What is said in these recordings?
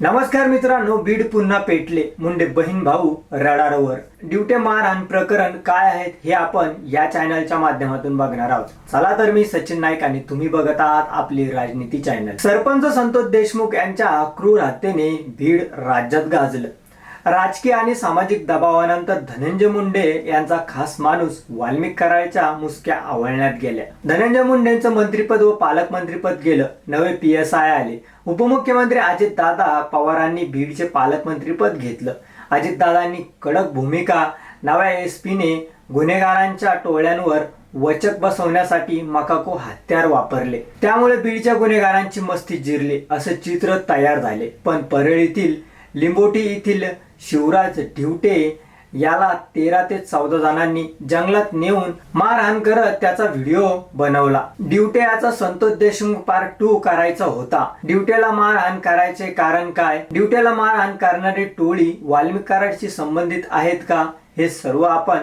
नमस्कार मित्रांनो बीड पुन्हा पेटले. मुंडे बहीण भाऊ रडारवर. ड्युटे मारहाण प्रकरण काय आहेत हे आपण या चॅनलच्या माध्यमातून बघणार आहोत. चला तर मी सचिन नाईक आणि तुम्ही बघत आहात आपली राजनीती चॅनल सरपंच संतोष देशमुख यांच्या क्रूर हत्येने बीड राज्यात गाजलं. राजकीय आणि सामाजिक दबावानंतर धनंजय मुंडे यांचा खास माणूस वाल्मिक करायच्या मुसक्या आवळण्यात गेल्या. धनंजय मुंडेंचं मंत्रीपद व पालकमंत्रीपद गेलं. नवे पी एस आय आले. उपमुख्यमंत्री अजित दादा पवारांनी बीडचे पालकमंत्रीपद घेतलं. अजितदादांनी कडक भूमिका नव्या एस पीने गुन्हेगारांच्या टोळ्यांवर वचक बसवण्यासाठी मकाको हत्यार वापरले. त्यामुळे बीडच्या गुन्हेगारांची मस्ती जिरली असं चित्र तयार झाले. पण परळीतील लिंबोटी येथील शिवराज ढिवटे याला तेरा ते चौदा जणांनी जंगलात नेऊन मारहाण करत त्याचा व्हिडिओ बनवला. ड्युटे याचा संतोष देशमुख पार्ट टू करायचा होता. ड्युटेला मारहाण करायचे कारण काय? ड्युटेला मारहाण करणारी टोळी वाल्मिकाराशी संबंधित आहेत का? हे सर्व आपण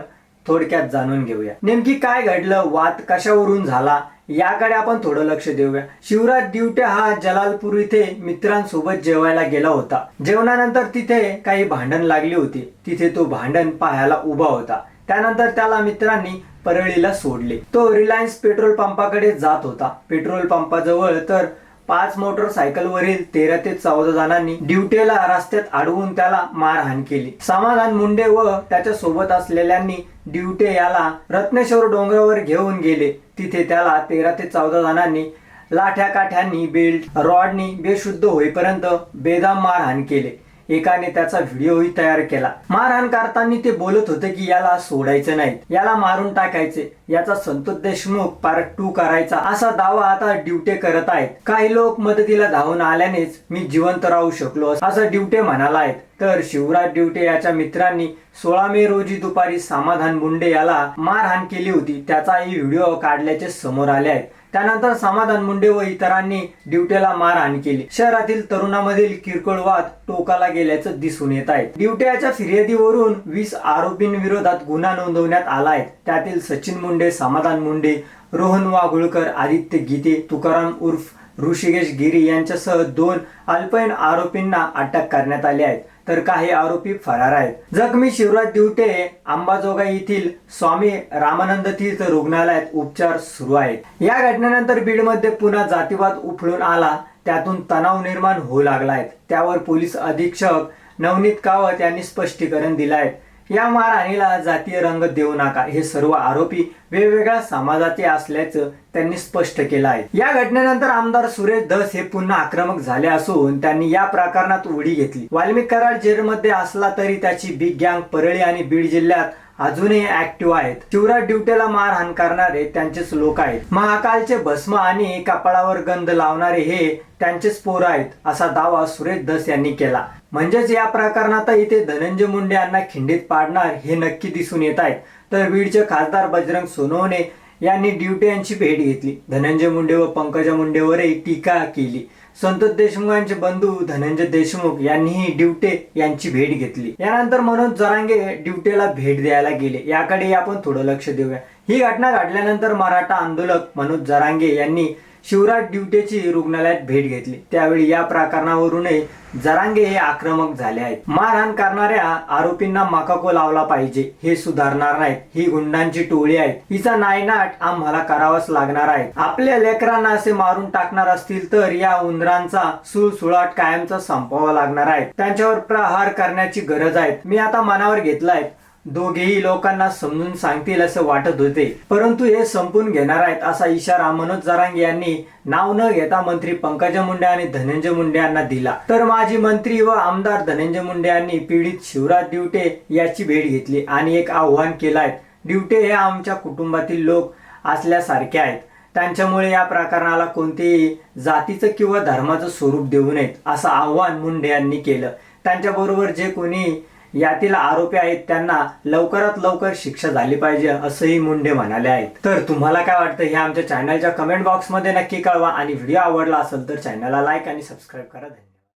थोडक्यात जाणून घेऊया. नेमकी काय घडलं? वाद कशावरून झाला? याकडे आपण थोडं लक्ष देऊया. शिवराज दिवटे हा जलालपूर इथे मित्रांसोबत जेवायला गेला होता. जेवणानंतर तिथे काही भांडण लागली होती. तिथे तो भांडण पाहायला उभा होता. त्यानंतर त्याला मित्रांनी परळीला सोडले. तो रिलायन्स पेट्रोल पंपाकडे जात होता. पेट्रोल पंपाजवळ तर पाच मोटरसायकलवरील तेरा ते चौदा जणांनी ड्युटीला रस्त्यात अडवून त्याला मारहाण केली. समाधान मुंडे व त्याच्या सोबत असलेल्यांनी ड्युटे याला रत्नेश्वर डोंगरावर घेऊन गेले. तिथे त्याला तेरा ते चौदा जणांनी लाठ्या काठ्यांनी बेल्ट रॉडनी बेशुद्ध होईपर्यंत बेदाम मारहाण केले. एकाने त्याचा व्हिडिओही तयार केला. मारहाण करताना ते बोलत होते की याला सोडायचे नाही. याला मारून टाकायचे. याचा संतोष देशमुख पार्ट टू करायचा. असा दावा आता ड्युटे करत आहेत. काही लोक मदतीला धावून आल्यानेच मी जिवंत राहू शकलो असं ड्युटे म्हणाला आहेत. तर शिवराज डिवटे याच्या मित्रांनी सोळा मे रोजी दुपारी समाधान मुंडे याला मारहाण केली होती. त्याचाही व्हिडिओ काढल्याचे समोर आले आहेत त्यानंतर समाधान मुंडे व इतरांनी ड्युटेला मारहाण केली. शहरातील तरुणामधील किरकोळ वाद टोकाला गेल्याचं दिसून येत आहे. ड्युटेच्या फिर्यादीवरून वीस आरोपींविरोधात गुन्हा नोंदवण्यात आला आहे. त्यातील सचिन मुंडे समाधान मुंडे रोहन वाघुळकर आदित्य गीते तुकाराम उर्फ ऋषिकेश गिरी यांच्यासह दोन अल्पयन आरोपींना अटक करण्यात आली आहे. तर काही आरोपी फरार आहेत. जखमी शिवराज दिवटे अंबाजोगाई येथील स्वामी रामानंद तीर्थ रुग्णालयात उपचार सुरू आहेत. या घटनेनंतर बीडमध्ये पुन्हा जातीवाद उफळून आला. त्यातून तणाव निर्माण होऊ लागला आहे. त्यावर पोलीस अधीक्षक नवनीत कावत यांनी स्पष्टीकरण दिलं आहे. या मारहाणीला जातीय रंग देऊ नका. हे सर्व आरोपी वेगवेगळ्या समाजाचे असल्याचं त्यांनी स्पष्ट केलं आहे. या घटनेनंतर आमदार सुरेश धस हे पुन्हा आक्रमक झाले असून त्यांनी या प्रकरणात उडी घेतली. वाल्मिक कराड जेलमध्ये असला तरी त्याची बिग गँग परळी आणि बीड जिल्ह्यात अजूनही ऍक्टिव्ह आहेत. शिवराज ड्युटेला मारहाण करणारे त्यांचेच लोक आहेत. महाकालचे भस्म आणि कपाळावर गंध लावणारे हे त्यांचेच पोरं आहेत असा दावा सुरेश दस यांनी केला. म्हणजेच या प्रकरणात इथे धनंजय मुंडे यांना खिंडीत पाडणार हे नक्की दिसून येत आहे. तर बीडचे खासदार बजरंग सोनवणे यांनी ड्युटे यांची भेट घेतली. धनंजय मुंडे व पंकजा मुंडेवरही टीका केली. संतोष देशमुखांचे बंधू धनंजय देशमुख यांनीही ड्युटे यांची भेट घेतली. यानंतर मनोज जरांगे ड्युटेला भेट द्यायला गेले. याकडे आपण थोडं लक्ष देऊया. ही घटना घडल्यानंतर मराठा आंदोलक मनोज जरांगे यांनी शिवराज ड्युटेची रुग्णालयात भेट घेतली. त्यावेळी या प्रकरणावरूनही जरांगे हे आक्रमक झाले आहेत. मारहाण करणाऱ्या आरोपींना मकाको लावला पाहिजे. हे सुधारणार नाहीत. ही गुंडांची टोळी आहे हिचा नायनाट आम्हाला करावाच लागणार आहे. आपल्या लेकरांना असे मारून टाकणार असतील तर या उंदरांचा सुळसुळाट कायमचा संपवावा लागणार आहे. त्यांच्यावर प्रहार करण्याची गरज आहे. मी आता मनावर घेतलाय. दोघेही लोकांना समजून सांगतील असं वाटत होते. परंतु हे संपून घेणार आहेत असा इशारा मनोज जरांगे यांनी नाव न घेता मंत्री पंकजा मुंडे आणि धनंजय मुंडे यांना दिला. तर माजी मंत्री व आमदार धनंजय मुंडे यांनी पीडित शिवराज दिवटे याची भेट घेतली आणि एक आव्हान केलं आहे. दिवटे हे आमच्या कुटुंबातील लोक असल्यासारखे आहेत. त्यांच्यामुळे या प्रकरणाला कोणतेही जातीचं किंवा धर्माचं स्वरूप देऊ नयेत असं आव्हान मुंडे यांनी केलं. त्यांच्याबरोबर जे कोणी यातील आरोपी आहेत त्यांना लवकरात लवकर शिक्षा झाली पाहिजे असंही मुंडे म्हणाले आहेत. तर तुम्हाला काय वाटतं? हे आमच्या चॅनलच्या कमेंट बॉक्समध्ये नक्की कळवा आणि व्हिडिओ आवडला असेल तर चॅनलला लाईक आणि सबस्क्राईब करा. धन्यवाद.